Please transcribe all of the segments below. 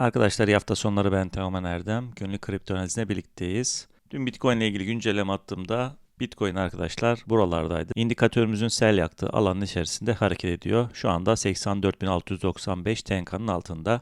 Arkadaşlar iyi hafta sonları ben Teoman Erdem. Günlük kripto analizine birlikteyiz. Dün Bitcoin ile ilgili güncelleme attığımda Bitcoin arkadaşlar buralardaydı. İndikatörümüzün sel yaktığı alanın içerisinde hareket ediyor. Şu anda 84.695 tenkanın altında.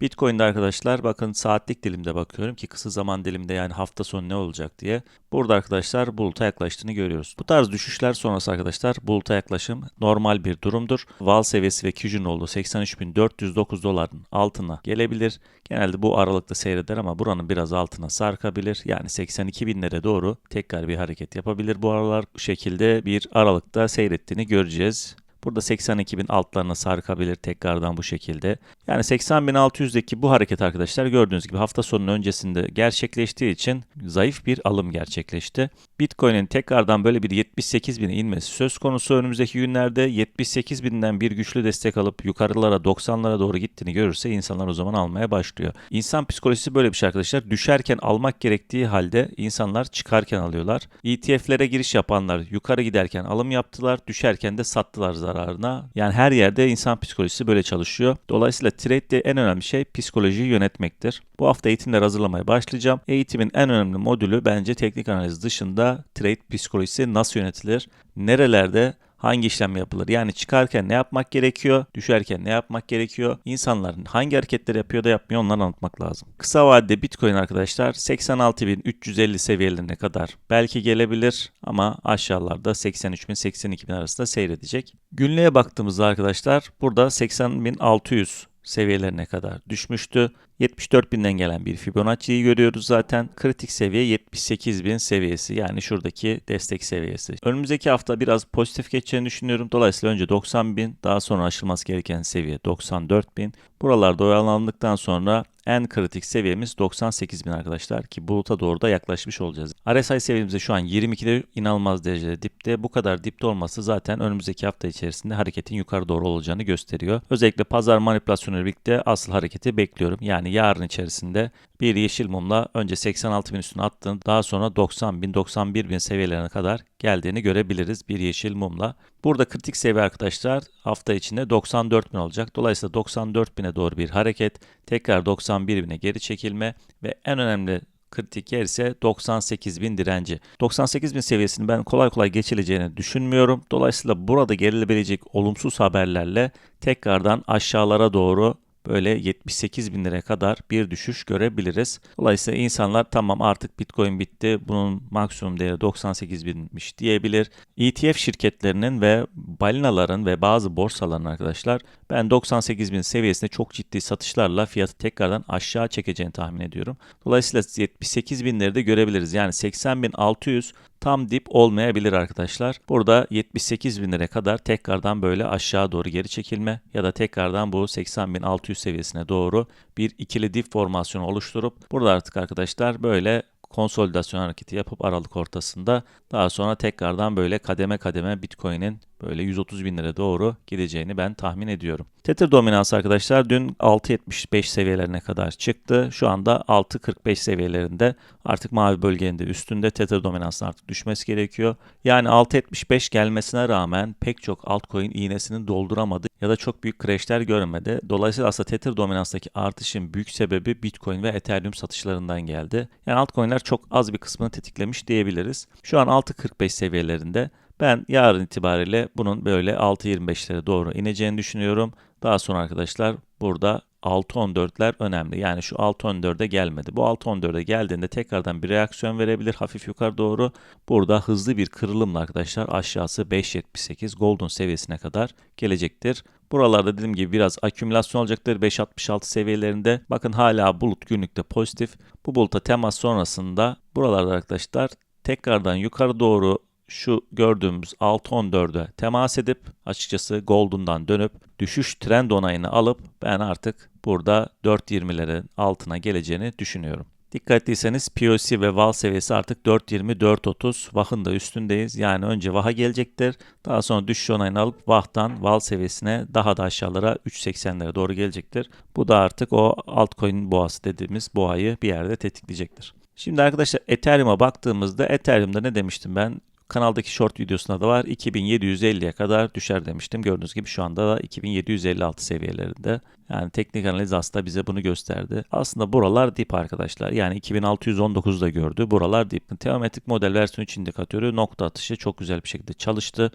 Bitcoin'de arkadaşlar bakın saatlik dilimde bakıyorum ki kısa zaman dilimde yani hafta sonu ne olacak diye. Burada arkadaşlar buluta yaklaştığını görüyoruz. Bu tarz düşüşler sonrası arkadaşlar buluta yaklaşım normal bir durumdur. Val seviyesi ve Q'nun olduğu 83.409 doların altına gelebilir. Genelde bu aralıkta seyreder ama buranın biraz altına sarkabilir. Yani 82 binlere doğru tekrar bir hareket yapabilir. Bu aralar bu şekilde bir aralıkta seyrettiğini göreceğiz. Burada 82 bin altlarına sarkabilir tekrardan bu şekilde. Yani 80.600'deki bu hareket arkadaşlar gördüğünüz gibi hafta sonunun öncesinde gerçekleştiği için zayıf bir alım gerçekleşti. Bitcoin'in tekrardan böyle bir 78 bine inmesi söz konusu önümüzdeki günlerde 78 binden bir güçlü destek alıp yukarılara 90'lara doğru gittiğini görürse insanlar o zaman almaya başlıyor. İnsan psikolojisi böyle bir şey arkadaşlar. Düşerken almak gerektiği halde insanlar çıkarken alıyorlar. ETF'lere giriş yapanlar yukarı giderken alım yaptılar, düşerken de sattılar zararına. Yani her yerde insan psikolojisi böyle çalışıyor. Dolayısıyla trade'de en önemli şey psikolojiyi yönetmektir. Bu hafta eğitimler hazırlamaya başlayacağım. Eğitimin en önemli modülü bence teknik analiz dışında trade psikolojisi nasıl yönetilir, nerelerde hangi işlem yapılır? Yani çıkarken ne yapmak gerekiyor? Düşerken ne yapmak gerekiyor? İnsanların hangi hareketleri yapıyor da yapmıyor onları anlatmak lazım. Kısa vadede Bitcoin arkadaşlar 86.350 seviyelerine kadar belki gelebilir ama aşağılarda 83.000-82.000 arasında seyredecek. Günlüğe baktığımızda arkadaşlar burada 80.600 seviyelerine kadar düşmüştü. 74.000'den gelen bir Fibonacci'yi görüyoruz zaten. Kritik seviye 78.000 seviyesi yani şuradaki destek seviyesi. Önümüzdeki hafta biraz pozitif geçeceğini düşünüyorum. Dolayısıyla önce 90.000 daha sonra aşılması gereken seviye 94.000. Buralarda oyalandıktan sonra en kritik seviyemiz 98.000 arkadaşlar ki buluta doğru da yaklaşmış olacağız. RSI seviyemizde şu an 22'de inanılmaz derecede dipte. Bu kadar dipte olması zaten önümüzdeki hafta içerisinde hareketin yukarı doğru olacağını gösteriyor. Özellikle pazar manipülasyonu birlikte asıl hareketi bekliyorum. Yani yarın içerisinde bir yeşil mumla önce 86 bin üstüne attığını daha sonra 90 bin 91 bin seviyelerine kadar geldiğini görebiliriz bir yeşil mumla. Burada kritik seviye arkadaşlar hafta içinde 94 bin olacak. Dolayısıyla 94 bine doğru bir hareket tekrar 91 bine geri çekilme ve en önemli kritik yer ise 98 bin direnci. 98 bin seviyesini ben kolay kolay geçileceğini düşünmüyorum. Dolayısıyla burada gerilebilecek olumsuz haberlerle tekrardan aşağılara doğru böyle 78 bin liraya kadar bir düşüş görebiliriz. Dolayısıyla insanlar tamam artık Bitcoin bitti bunun maksimum değeri 98 binmiş diyebilir. ETF şirketlerinin ve balinaların ve bazı borsaların arkadaşlar ben 98 bin seviyesinde çok ciddi satışlarla fiyatı tekrardan aşağı çekeceğini tahmin ediyorum. Dolayısıyla 78 binleri de görebiliriz. Yani 80 bin 600 tam dip olmayabilir arkadaşlar. Burada 78 bin lira kadar tekrardan böyle aşağı doğru geri çekilme ya da tekrardan bu 80.600 seviyesine doğru bir ikili dip formasyonu oluşturup burada artık arkadaşlar böyle konsolidasyon hareketi yapıp aralık ortasında daha sonra tekrardan böyle kademe kademe Bitcoin'in böyle 130 bin lira doğru gideceğini ben tahmin ediyorum. Tether dominansı arkadaşlar dün 6.75 seviyelerine kadar çıktı. Şu anda 6.45 seviyelerinde artık mavi bölgenin de üstünde Tether dominansının artık düşmesi gerekiyor. Yani 6.75 gelmesine rağmen pek çok altcoin iğnesini dolduramadı ya da çok büyük crashler görmedi. Dolayısıyla aslında Tether dominanstaki artışın büyük sebebi Bitcoin ve Ethereum satışlarından geldi. Yani altcoin'ler çok az bir kısmını tetiklemiş diyebiliriz. Şu an 6.45 seviyelerinde ben yarın itibariyle bunun böyle 6.25'lere doğru ineceğini düşünüyorum. Daha sonra arkadaşlar burada 6.14'ler önemli. Yani şu 6.14'e gelmedi. Bu 6.14'e geldiğinde tekrardan bir reaksiyon verebilir hafif yukarı doğru. Burada hızlı bir kırılımla arkadaşlar aşağısı 5.78 golden seviyesine kadar gelecektir. Buralarda dediğim gibi biraz akümülasyon olacaktır 5.66 seviyelerinde. Bakın hala bulut günlükte pozitif. Bu buluta temas sonrasında buralarda arkadaşlar tekrardan yukarı doğru şu gördüğümüz 6.14'e temas edip açıkçası Golden'dan dönüp düşüş trend onayını alıp ben artık burada 4.20'lerin altına geleceğini düşünüyorum. Dikkatliyseniz POC ve VAL seviyesi artık 4.20, 4.30. VAH'ın da üstündeyiz. Yani önce VAH'a gelecektir. Daha sonra düşüş onayını alıp VAH'tan VAL seviyesine daha da aşağılara 3.80'lere doğru gelecektir. Bu da artık o altcoin boğası dediğimiz boğayı bir yerde tetikleyecektir. Şimdi arkadaşlar Ethereum'a baktığımızda Ethereum'da ne demiştim ben? Kanaldaki short videosunda da var. 2750'ye kadar düşer demiştim. Gördüğünüz gibi şu anda da 2756 seviyelerinde. Yani teknik analiz aslında bize bunu gösterdi. Aslında buralar dip arkadaşlar. Yani 2619'da gördü. Buralar dip. Teometrik model versiyon 3 indikatörü nokta atışı çok güzel bir şekilde çalıştı.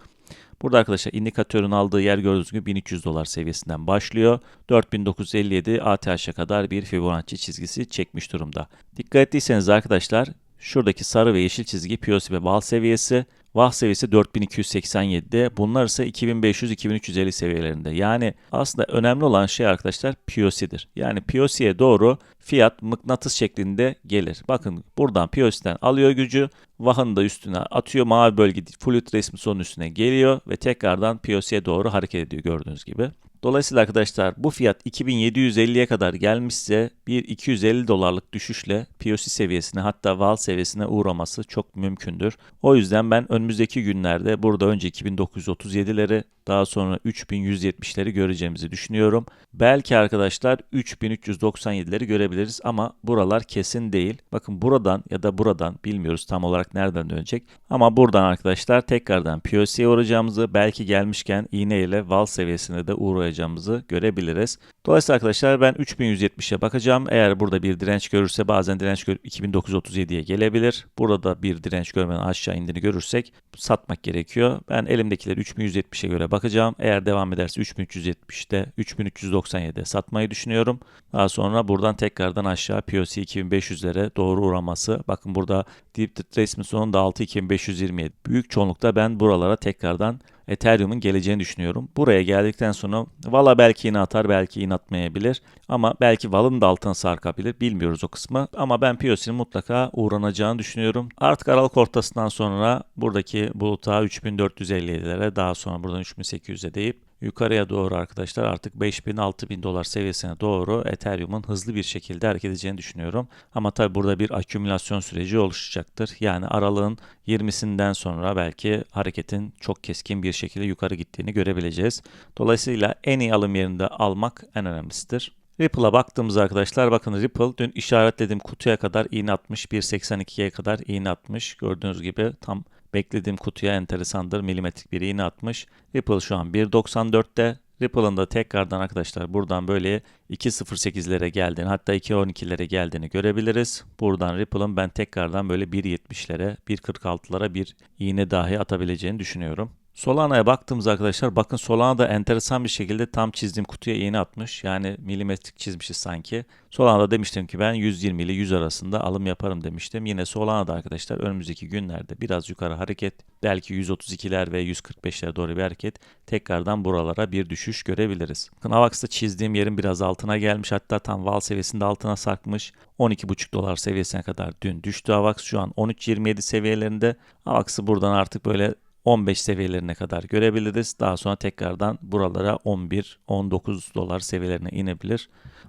Burada arkadaşlar indikatörün aldığı yer gördüğünüz gibi 1300 dolar seviyesinden başlıyor. 4957 ATH'e kadar bir Fibonacci çizgisi çekmiş durumda. Dikkat ettiyseniz arkadaşlar şuradaki sarı ve yeşil çizgi POC ve BAL seviyesi. VAH seviyesi 4287'de. Bunlar ise 2500-2350 seviyelerinde. Yani aslında önemli olan şey arkadaşlar POC'dir. Yani POC'ye doğru fiyat mıknatıs şeklinde gelir. Bakın buradan POC'den alıyor gücü. VAH'ın da üstüne atıyor. Mavi bölge fluid resmi son üstüne geliyor ve tekrardan POC'ye doğru hareket ediyor gördüğünüz gibi. Dolayısıyla arkadaşlar bu fiyat 2750'ye kadar gelmişse bir 250 dolarlık düşüşle POC seviyesine hatta VAL seviyesine uğraması çok mümkündür. O yüzden ben önümüzdeki günlerde burada önce 2937'leri daha sonra 3170'leri göreceğimizi düşünüyorum. Belki arkadaşlar 3397'leri görebiliriz ama buralar kesin değil. Bakın buradan ya da buradan bilmiyoruz tam olarak nereden dönecek. Ama buradan arkadaşlar tekrardan POC'ye uğrayacağımızı belki gelmişken iğne ile val seviyesine de uğrayacağımızı görebiliriz. Dolayısıyla arkadaşlar ben 3170'e bakacağım. Eğer burada bir direnç görürse bazen direnç görüp 2937'ye gelebilir. Burada da bir direnç görmeden aşağı indiğini görürsek satmak gerekiyor. Ben elimdekileri 3170'e göre bakacağım. Eğer devam ederse 3370'te 3397'de satmayı düşünüyorum. Daha sonra buradan tekrardan aşağı POC 2500'lere doğru uğraması. Bakın burada Deep Retrace'min sonunda 6527. Büyük çoğunlukta ben buralara tekrardan Ethereum'un geleceğini düşünüyorum. Buraya geldikten sonra Vala belki yine atar belki yine atmayabilir. Ama belki Val'ın da altına sarkabilir. Bilmiyoruz o kısmı. Ama ben POC'nin mutlaka uğranacağını düşünüyorum. Artık Aralık ortasından sonra buradaki buluta 3457'lere daha sonra buradan 3800'e deyip yukarıya doğru arkadaşlar artık 5000-6000 dolar seviyesine doğru Ethereum'un hızlı bir şekilde hareket edeceğini düşünüyorum. Ama tabi burada bir akümülasyon süreci oluşacaktır. Yani aralığın 20'sinden sonra belki hareketin çok keskin bir şekilde yukarı gittiğini görebileceğiz. Dolayısıyla en iyi alım yerinde almak en önemlisidir. Ripple'a baktığımız arkadaşlar bakın Ripple dün işaretlediğim kutuya kadar iğne atmış. 1.82'ye kadar iğne atmış. Gördüğünüz gibi tam beklediğim kutuya enteresandır. Milimetrik bir iğne atmış. Ripple şu an 1.94'te. Ripple'ın da tekrardan arkadaşlar buradan böyle 2.08'lere geldiğini hatta 2.12'lere geldiğini görebiliriz. Buradan Ripple'ın ben tekrardan böyle 1.70'lere 1.46'lara bir iğne dahi atabileceğini düşünüyorum. Solana'ya baktığımız arkadaşlar bakın Solana da enteresan bir şekilde tam çizdiğim kutuya iğne atmış. Yani milimetrik çizmişiz sanki. Solana'da demiştim ki ben 120 ile 100 arasında alım yaparım demiştim. Yine Solana'da arkadaşlar önümüzdeki günlerde biraz yukarı hareket belki 132'ler ve 145'lere doğru bir hareket tekrardan buralara bir düşüş görebiliriz. Bakın Avax'ta çizdiğim yerin biraz altına gelmiş hatta tam val seviyesinde altına sarkmış. 12,5 dolar seviyesine kadar dün düştü Avax şu an 13.27 seviyelerinde. Avax'ı buradan artık böyle 15 seviyelerine kadar görebiliriz. Daha sonra tekrardan buralara 11-19 dolar seviyelerine inebilir.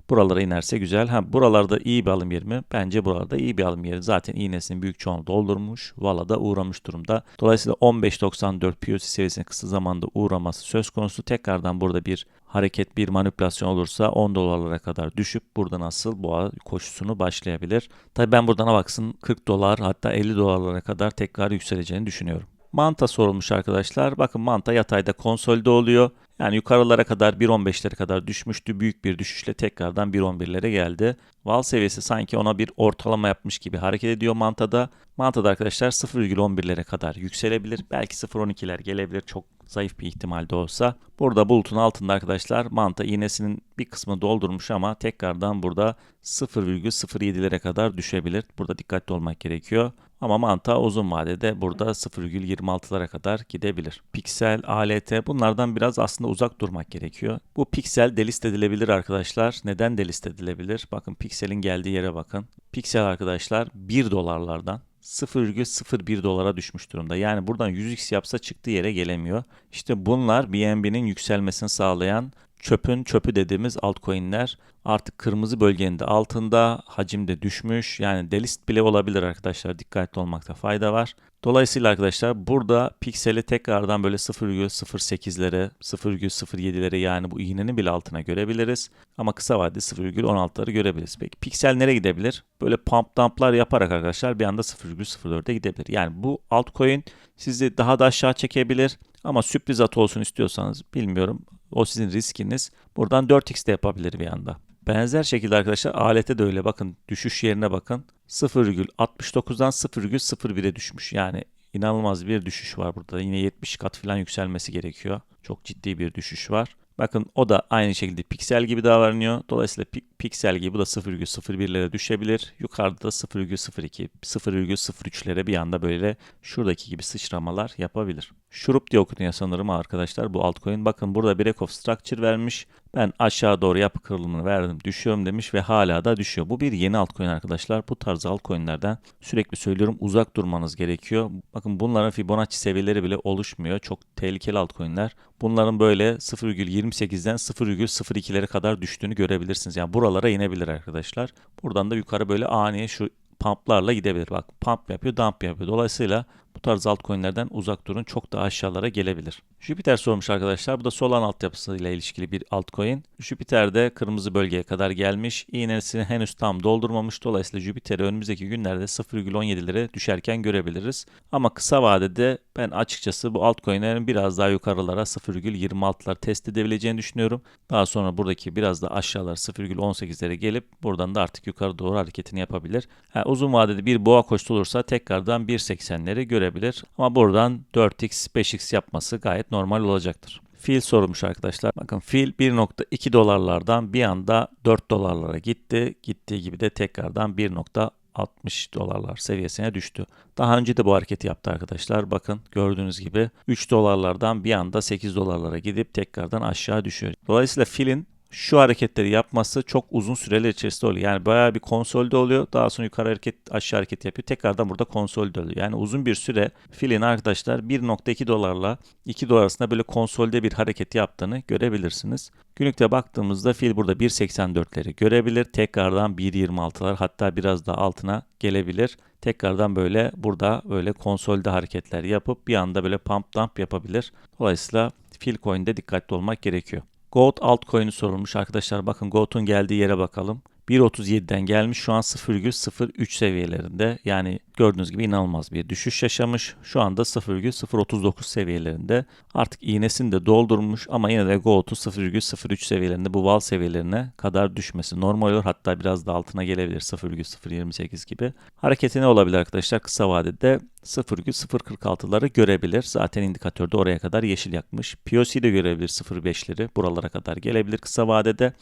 Buralara inerse güzel. Ha buralarda iyi bir alım yeri mi? Bence buralarda iyi bir alım yeri. Zaten iğnesinin büyük çoğunu doldurmuş. Vala da uğramış durumda. Dolayısıyla 15.94 POC seviyesine kısa zamanda uğraması söz konusu. Tekrardan burada bir hareket bir manipülasyon olursa 10 dolarlara kadar düşüp buradan asıl boğa koşusunu başlayabilir. Tabi ben buradan baksın 40 dolar hatta 50 dolarlara kadar tekrar yükseleceğini düşünüyorum. Manta sorulmuş arkadaşlar. Bakın manta yatayda konsolde oluyor. Yani yukarılara kadar 1.15'lere kadar düşmüştü. Büyük bir düşüşle tekrardan 1.11'lere geldi. Val seviyesi sanki ona bir ortalama yapmış gibi hareket ediyor mantada. Mantada arkadaşlar 0.11'lere kadar yükselebilir. Belki 0.12'ler gelebilir. Çok zayıf bir ihtimalde olsa. Burada bulutun altında arkadaşlar manta iğnesinin bir kısmı doldurmuş ama tekrardan burada 0.07'lere kadar düşebilir. Burada dikkatli olmak gerekiyor. Ama manta uzun vadede burada 0,26'lara kadar gidebilir. Piksel, ALT bunlardan biraz aslında uzak durmak gerekiyor. Bu piksel delist edilebilir arkadaşlar. Neden delist edilebilir? Bakın pikselin geldiği yere bakın. Piksel arkadaşlar 1 dolarlardan 0,01 dolara düşmüş durumda. Yani buradan 100x yapsa çıktığı yere gelemiyor. İşte bunlar BNB'nin yükselmesini sağlayan çöpün çöpü dediğimiz altcoin'ler artık kırmızı bölgenin de altında hacim de düşmüş. Yani delist bile olabilir arkadaşlar. Dikkatli olmakta fayda var. Dolayısıyla arkadaşlar burada pikseli tekrardan böyle 0,08'lere 0,07'lere yani bu iğnenin bile altına görebiliriz. Ama kısa vadede 0,16'ları görebiliriz. Peki piksel nereye gidebilir? Böyle pump dumplar yaparak arkadaşlar bir anda 0,04'e gidebilir. Yani bu altcoin sizi daha da aşağı çekebilir. Ama sürpriz at olsun istiyorsanız bilmiyorum. O sizin riskiniz. Buradan 4x de yapabilir bir anda. Benzer şekilde arkadaşlar alete de öyle bakın düşüş yerine bakın 0,69'dan 0,01'e düşmüş. Yani inanılmaz bir düşüş var burada. Yine 70 kat falan yükselmesi gerekiyor. Çok ciddi bir düşüş var. Bakın o da aynı şekilde piksel gibi davranıyor. Dolayısıyla piksel gibi bu da 0,01'lere düşebilir. Yukarıda da 0,02, 0,03'lere bir anda böyle şuradaki gibi sıçramalar yapabilir. Şurup diye okunuyor sanırım arkadaşlar bu altcoin. Bakın burada break of structure vermiş. Ben aşağı doğru yapı kırılımını verdim düşüyorum demiş ve hala da düşüyor. Bu bir yeni altcoin arkadaşlar. Bu tarz altcoinlerden sürekli söylüyorum uzak durmanız gerekiyor. Bakın bunların Fibonacci seviyeleri bile oluşmuyor. Çok tehlikeli altcoinler. Bunların böyle 0,28'den 0,02'lere kadar düştüğünü görebilirsiniz. Yani buralara inebilir arkadaşlar. Buradan da yukarı böyle ani şu pumplarla gidebilir. Bak pump yapıyor, dump yapıyor. Dolayısıyla bu tarz altcoin'lerden uzak durun. Çok daha aşağılara gelebilir. Jupiter sormuş arkadaşlar. Bu da Solan altyapısıyla ilişkili bir altcoin. Jupiter de kırmızı bölgeye kadar gelmiş. İğnesini henüz tam doldurmamış. Dolayısıyla Jupiter'i önümüzdeki günlerde 0,17'lere düşerken görebiliriz. Ama kısa vadede ben açıkçası bu altcoin'lerin biraz daha yukarılara 0,26'lar test edebileceğini düşünüyorum. Daha sonra buradaki biraz da aşağılar 0,18'lere gelip buradan da artık yukarı doğru hareketini yapabilir. Ha, uzun vadede bir boğa koştu olursa tekrardan 1.80'leri görebilir. Ama buradan 4x 5x yapması gayet normal olacaktır. Fil sormuş arkadaşlar. Bakın fil 1.2 dolarlardan bir anda 4 dolarlara gitti. Gittiği gibi de tekrardan 1.60 dolarlar seviyesine düştü. Daha önce de bu hareketi yaptı arkadaşlar. Bakın gördüğünüz gibi 3 dolarlardan bir anda 8 dolarlara gidip tekrardan aşağı düşüyor. Dolayısıyla filin şu hareketleri yapması çok uzun süreler içerisinde oluyor. Yani bayağı bir konsolde oluyor. Daha sonra yukarı hareket aşağı hareket yapıyor. Tekrardan burada konsolde oluyor. Yani uzun bir süre filin arkadaşlar 1.2 dolarla 2 dolar arasında böyle konsolde bir hareket yaptığını görebilirsiniz. Günlükte baktığımızda fil burada 1.84'leri görebilir. Tekrardan 1.26'lar hatta biraz da altına gelebilir. Tekrardan böyle burada böyle konsolde hareketler yapıp bir anda böyle pump dump yapabilir. Dolayısıyla fil coin'de dikkatli olmak gerekiyor. Goat altcoin'i sorulmuş arkadaşlar. Bakın Goat'un geldiği yere bakalım. 1.37'den gelmiş şu an 0,03 seviyelerinde. Yani gördüğünüz gibi inanılmaz bir düşüş yaşamış. Şu anda 0,039 seviyelerinde. Artık iğnesini de doldurmuş ama yine de GOAT'u 0,03 seviyelerinde bu val seviyelerine kadar düşmesi normal olur. Hatta biraz da altına gelebilir 0,028 gibi. Hareketi ne olabilir arkadaşlar? Kısa vadede 0,046'ları görebilir. Zaten indikatörde oraya kadar yeşil yakmış. POC de görebilir 0,5'leri. Buralara kadar gelebilir kısa vadede.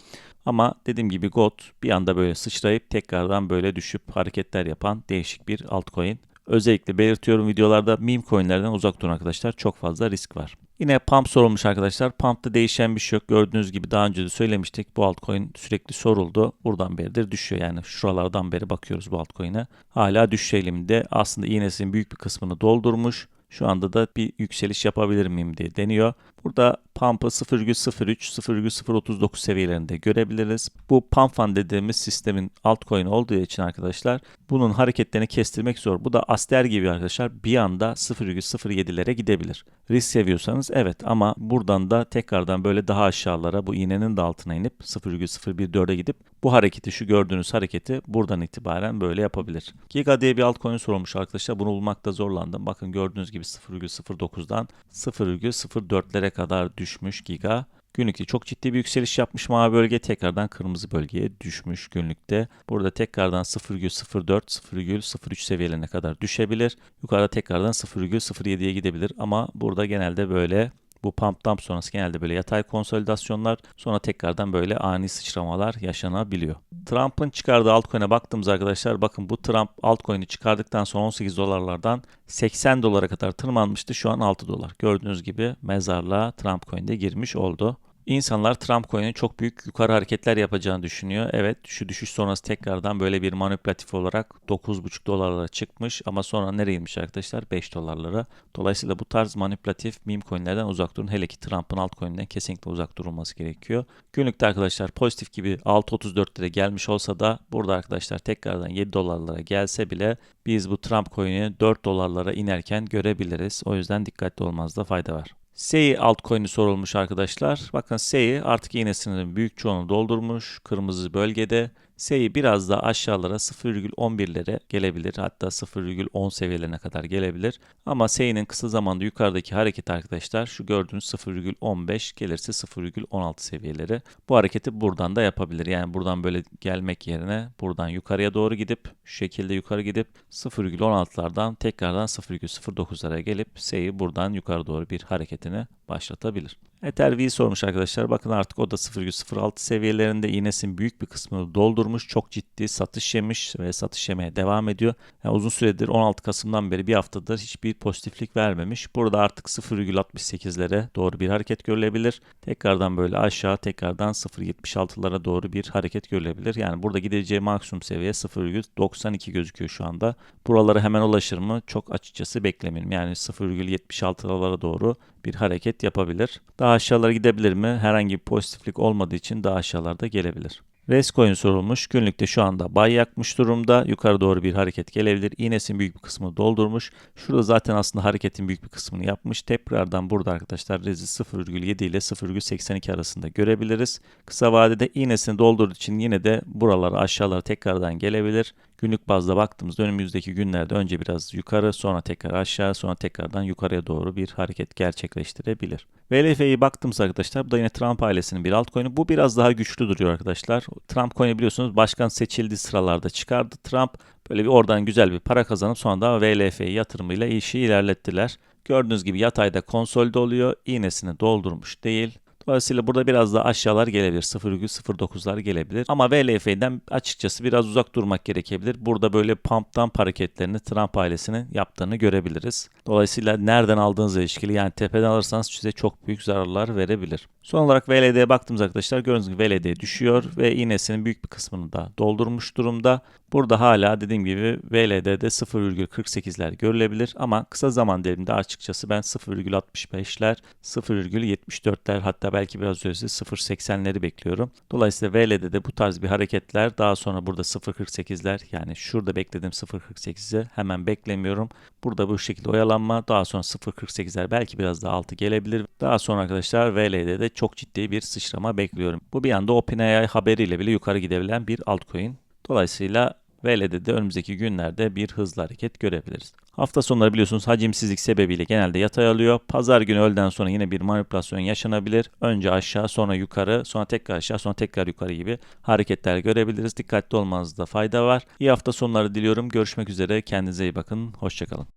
Ama dediğim gibi GOT bir anda böyle sıçrayıp tekrardan böyle düşüp hareketler yapan değişik bir altcoin. Özellikle belirtiyorum videolarda meme coinlerden uzak durun arkadaşlar. Çok fazla risk var. Yine pump sorulmuş arkadaşlar. Pump'ta değişen bir şey yok. Gördüğünüz gibi daha önce de söylemiştik. Bu altcoin sürekli soruldu. Buradan beridir düşüyor. Yani şuralardan beri bakıyoruz bu altcoin'e. Hala düşüş eğiliminde. Aslında iğnesinin büyük bir kısmını doldurmuş. Şu anda da bir yükseliş yapabilir miyim diye deniyor. Burada pump'ı 0,03, 0,039 seviyelerinde görebiliriz. Bu pump dediğimiz sistemin altcoin olduğu için arkadaşlar bunun hareketlerini kestirmek zor. Bu da Aster gibi arkadaşlar bir anda 0,07'lere gidebilir. Risk seviyorsanız evet ama buradan da tekrardan böyle daha aşağılara bu iğnenin de altına inip 0,014'e gidip bu hareketi şu gördüğünüz hareketi buradan itibaren böyle yapabilir. Giga diye bir altcoin sorulmuş arkadaşlar. Bunu bulmakta zorlandım. Bakın gördüğünüz gibi 0,09'dan 0,04'lere kadar düşmüş Giga. Günlükte çok ciddi bir yükseliş yapmış mavi bölge tekrardan kırmızı bölgeye düşmüş günlükte. Burada tekrardan 0,04 0,03 seviyelerine kadar düşebilir. Yukarıda tekrardan 0,07'ye gidebilir ama burada genelde böyle bu pump dump sonrası genelde böyle yatay konsolidasyonlar sonra tekrardan böyle ani sıçramalar yaşanabiliyor. Trump'ın çıkardığı altcoin'e baktığımız arkadaşlar bakın bu Trump altcoin'i çıkardıktan sonra 18 dolarlardan 80 dolara kadar tırmanmıştı. Şu an 6 dolar. Gördüğünüz gibi mezarlığa Trump coin'de girmiş oldu. İnsanlar Trump coin'in çok büyük yukarı hareketler yapacağını düşünüyor. Evet şu düşüş sonrası tekrardan böyle bir manipülatif olarak 9,5 dolarlara çıkmış ama sonra nereye inmiş arkadaşlar? 5 dolarlara. Dolayısıyla bu tarz manipülatif meme coin'lerden uzak durun. Hele ki Trump'ın altcoin'den kesinlikle uzak durulması gerekiyor. Günlükte arkadaşlar pozitif gibi 6.34 lira gelmiş olsa da burada arkadaşlar tekrardan 7 dolarlara gelse bile biz bu Trump coin'i 4 dolarlara inerken görebiliriz. O yüzden dikkatli olmazda fayda var. SEI altcoin'i sorulmuş arkadaşlar. Bakın SEI artık iğnesinin büyük çoğunu doldurmuş. Kırmızı bölgede. SEI biraz daha aşağılara 0,11'lere gelebilir. Hatta 0,10 seviyelerine kadar gelebilir. Ama SEI'nin kısa zamanda yukarıdaki hareket arkadaşlar şu gördüğünüz 0,15 gelirse 0,16 seviyeleri. Bu hareketi buradan da yapabilir. Yani buradan böyle gelmek yerine buradan yukarıya doğru gidip şu şekilde yukarı gidip 0,16'lardan tekrardan 0,09'lara gelip SEI buradan yukarı doğru bir hareketini başlatabilir. Ether V sormuş arkadaşlar. Bakın artık o da 0,06 seviyelerinde iğnesinin büyük bir kısmını doldurmuş. Çok ciddi satış yemiş ve satış yemeye devam ediyor. Yani uzun süredir 16 Kasım'dan beri bir haftadır hiçbir pozitiflik vermemiş. Burada artık 0,68'lere doğru bir hareket görülebilir. Tekrardan böyle aşağı tekrardan 0,76'lara doğru bir hareket görülebilir. Yani burada gideceği maksimum seviye 0,92 gözüküyor şu anda. Buralara hemen ulaşır mı? Çok açıkçası beklemiyorum. Yani 0,76'lara doğru bir hareket yapabilir. Daha aşağılara gidebilir mi? Herhangi bir pozitiflik olmadığı için daha aşağılarda gelebilir. Rescoin sorulmuş. Günlükte şu anda bay yakmış durumda. Yukarı doğru bir hareket gelebilir. İğnesinin büyük bir kısmını doldurmuş. Şurada zaten aslında hareketin büyük bir kısmını yapmış. Tekrardan burada arkadaşlar rezi 0,7 ile 0,82 arasında görebiliriz. Kısa vadede iğnesini doldurduğu için yine de buralara aşağılara tekrardan gelebilir. Günlük bazda baktığımızda önümüzdeki günlerde önce biraz yukarı sonra tekrar aşağı sonra tekrardan yukarıya doğru bir hareket gerçekleştirebilir. VLF'yi baktığımız arkadaşlar bu da yine Trump ailesinin bir altcoin'i. Bu biraz daha güçlü duruyor arkadaşlar. Trump coin'i biliyorsunuz başkan seçildiği sıralarda çıkardı Trump. Böyle bir oradan güzel bir para kazanıp sonra da VLF'yi yatırımıyla işi ilerlettiler. Gördüğünüz gibi yatayda konsolde oluyor. İğnesini doldurmuş değil. Dolayısıyla burada biraz daha aşağılar gelebilir. 0,09'lar gelebilir. Ama VLF'den açıkçası biraz uzak durmak gerekebilir. Burada böyle pump dump hareketlerini Trump ailesinin yaptığını görebiliriz. Dolayısıyla nereden aldığınızla ilişkili yani tepeden alırsanız size çok büyük zararlar verebilir. Son olarak VLD'ye baktığımız arkadaşlar gördüğünüz gibi VLD düşüyor ve iğnesinin büyük bir kısmını da doldurmuş durumda. Burada hala dediğim gibi VLD'de 0,48'ler görülebilir ama kısa zaman diliminde açıkçası ben 0,65'ler, 0,74'ler hatta belki biraz ötesi 0,80'leri bekliyorum. Dolayısıyla VLD'de bu tarz bir hareketler daha sonra burada 0,48'ler yani şurada beklediğim 0,48'i hemen beklemiyorum. Burada bu şekilde oyalanma daha sonra 0.48'ler belki biraz daha altı gelebilir. Daha sonra arkadaşlar VL'de de çok ciddi bir sıçrama bekliyorum. Bu bir anda OpenAI haberiyle bile yukarı gidebilen bir altcoin. Dolayısıyla VL'de de önümüzdeki günlerde bir hızlı hareket görebiliriz. Hafta sonları biliyorsunuz hacimsizlik sebebiyle genelde yatay alıyor. Pazar günü öğleden sonra yine bir manipülasyon yaşanabilir. Önce aşağı sonra yukarı sonra tekrar aşağı sonra tekrar yukarı gibi hareketler görebiliriz. Dikkatli olmanızda fayda var. İyi hafta sonları diliyorum. Görüşmek üzere. Kendinize iyi bakın. Hoşçakalın.